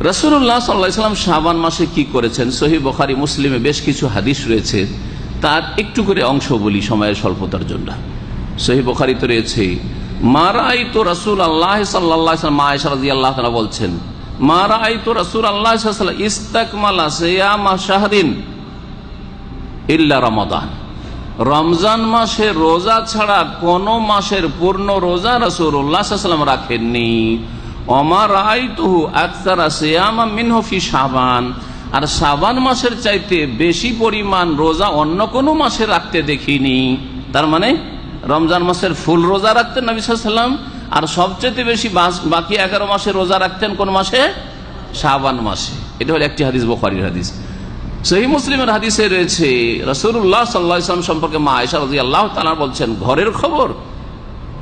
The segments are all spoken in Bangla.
রসুল্লাহ মাসে কি করেছেন? সহি বখারি, মুসলিমে বেশ কিছু হাদিস রয়েছে। তার একটু করে অংশ বলি, সময়ের স্বল্পতার জন্য। সহি রয়েছে মারাই তো রসুল আল্লাহ সাল্লাহ মা আল্লাহ বলছেন মারাই তো রসুল আল্লাহ ইস্তাকমালা সেয়ামা ইল্লা রমাদান। রমজান মাসে রোজা ছাড়া কোন মাসের পূর্ণ রোজা রসুল্লাহাম রাখেননি। অমার আইতুহু আক্তারা সেয়ামা মিনহফি সাবান আর সাবান মাসের চাইতে বেশি পরিমাণ রোজা অন্য কোনো মাসে রাখতে দেখিনি। তার মানে রমজান মাসের ফুল রোজা রাখতেন নবী সাল্লাম আর সবচেয়ে বেশি বাকি এগারো মাসে রোজা রাখতেন কোন মাসে? সাবান মাসে। এটা হলো একটি হাদিস, বখারির হাদিস। সহি মুসলিমের হাদিসে রয়েছে রসুল্লাহ সাল্লাহ ইসলাম সম্পর্কে মা আয়সা রাজি আল্লাহ তালা বলছেন, ঘরের খবর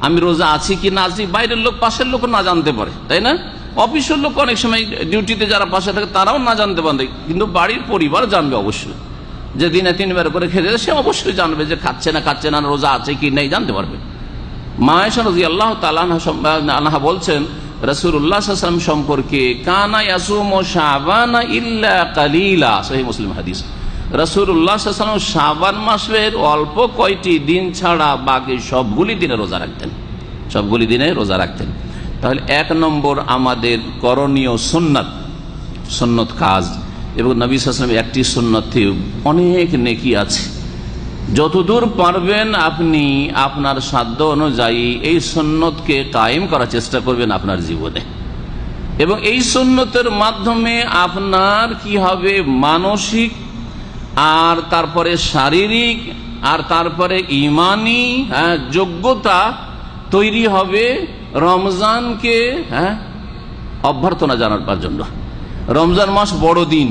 আমি রোজা আছি কি না আছি, বাইরের লোক, পাশের লোক না জানতে পারে, তাই না? অফিসের লোক অনেক সময় ডিউটিতে যারা পাশে থাকে, তারাও না জানতে পারে। কিন্তু বাড়ির পরিবার জানবে অবশ্যই। যে দিনে তিনবার করে খেতে সে অবশ্যই জানবে যে খাচ্ছে না খাচ্ছে না, রোজা আছে কি নেই, জানতে পারবে। মায়েশা আল্লাহ তালাহা বলছেন রসুল্লাহাম সম্পর্কে, কানা ইয়াসুম ও ইল্লা কালিলা সহি মুসলিম হাদিস। রসুল্লাহাম শাবান মাসের অল্প কয়টি দিন ছাড়া বাকি সবগুলি দিনে রোজা রাখতেন। সবগুলি দিনে রোজা রাখতেন। তাহলে এক নম্বর আমাদের করণীয় সুন্নত সুন্নত কাজ। এবং নবী সালামের একটি সুন্নতে অনেক নেকি আছে। যতদূর পারবেন আপনি আপনার সাধ্য অনুযায়ী এই সন্ন্যতকে কায়েম করার চেষ্টা করবেন আপনার জীবনে। এবং এই সন্ন্যতের মাধ্যমে আপনার কি হবে? মানসিক আর তারপরে শারীরিক আর তারপরে ইমানি হ্যাঁ, যোগ্যতা তৈরি হবে রমজানকে হ্যাঁ অভ্যর্থনা জানার জন্য। রমজান মাস বড় দিন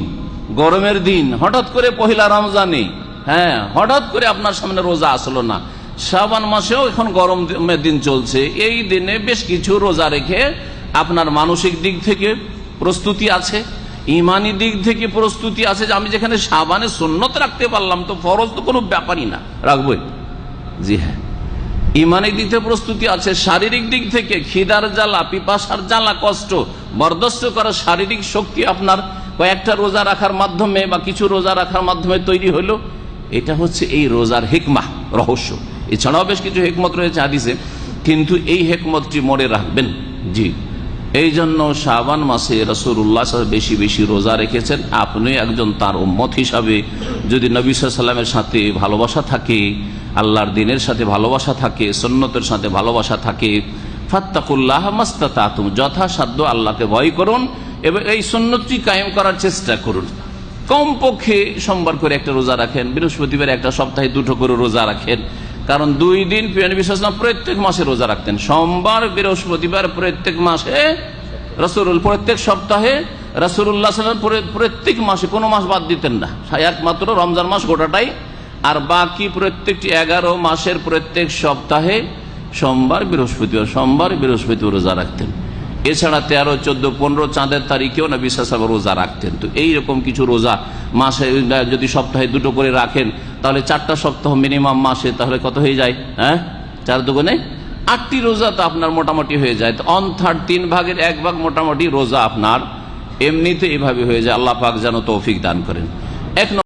গরমের দিন। হঠাৎ করে পহিলা রমজানে হ্যাঁ হঠাৎ করে আপনার সামনে রোজা আসলো না। শ্রাবণ মাসেও এখন গরমের দিন চলছে। এই দিনে বেশ কিছু রোজা রেখে আপনার মানসিক দিক থেকে প্রস্তুতি আছে। ইমানি দিক থেকে প্রস্তুতি আছে যে আমি যেখানে সাবানে সুন্নত রাখতে পারলাম, তো ফরজ তো কোনো ব্যাপারই না। রাখবই। জি হ্যাঁ। ইমানিক দিক থেকে প্রস্তুতি আছে, শারীরিক দিক থেকে খিদার জ্বালা, পিপাসার জ্বালা, কষ্ট, বরদস্ত করার শারীরিক শক্তি আপনার কয়েকটা রোজা রাখার মাধ্যমে বা কিছু রোজা রাখার মাধ্যমে তৈরি হলো এটা হচ্ছে এই রোজার হেকমা, রহস্য। এছাড়াও বেশ কিছু হেকমত রয়েছে হাদিসে। কিন্তু এই হেকমতটি মনে রাখবেন। জি। এই জন্য শাবান মাসে রসুল্লাহ বেশি বেশি রোজা রেখেছেন। আপনি একজন তার উম্মত হিসাবে যদি নবী সাল্লামের সাথে ভালোবাসা থাকে, আল্লাহর দিনের সাথে ভালোবাসা থাকে সন্ন্যতের সাথে ভালোবাসা থাকে, ফাত্তাকুল্লাহ মাস্তা তুম যথাসাধ্য আল্লাহকে ভয় করুন এবং এই সন্ন্যতটি কায়েম করার চেষ্টা করুন। কমপক্ষে সোমবার করে একটা রোজা রাখেন, বৃহস্পতিবার একটা সপ্তাহে দুটো করে রোজা রাখেন। কারণ দুই দিন বিশ্বাসলাম প্রত্যেক মাসে রোজা রাখতেন। সোমবার, বৃহস্পতিবার প্রত্যেক মাসে রসুল প্রত্যেক সপ্তাহে রসুল্লাহ প্রত্যেক মাসে কোনো মাস বাদ দিতেন না। একমাত্র রমজান মাস গোটাটাই। আর বাকি প্রত্যেকটি এগারো মাসের প্রত্যেক সপ্তাহে সোমবার, বৃহস্পতিবার সোমবার, বৃহস্পতিবার রোজা রাখতেন। এছাড়া তেরো, চোদ্দ, পনেরো চাঁদের তারিখেও না বিশ্বাস রোজা রাখতেন। তো এইরকম কিছু রোজা মাসে যদি সপ্তাহে দুটো করে রাখেন, তাহলে চারটা সপ্তাহ মিনিমাম মাসে, তাহলে কত হয়ে যায়? হ্যাঁ? চার দুগুণে আটটি রোজা তো আপনার মোটামুটি হয়ে যায়। তো অন থার্ড তিন ভাগের এক ভাগ মোটামুটি রোজা আপনার। এমনিতে এইভাবে হয়ে যায়। আল্লাহ পাক যেন তৌফিক দান করেন। এক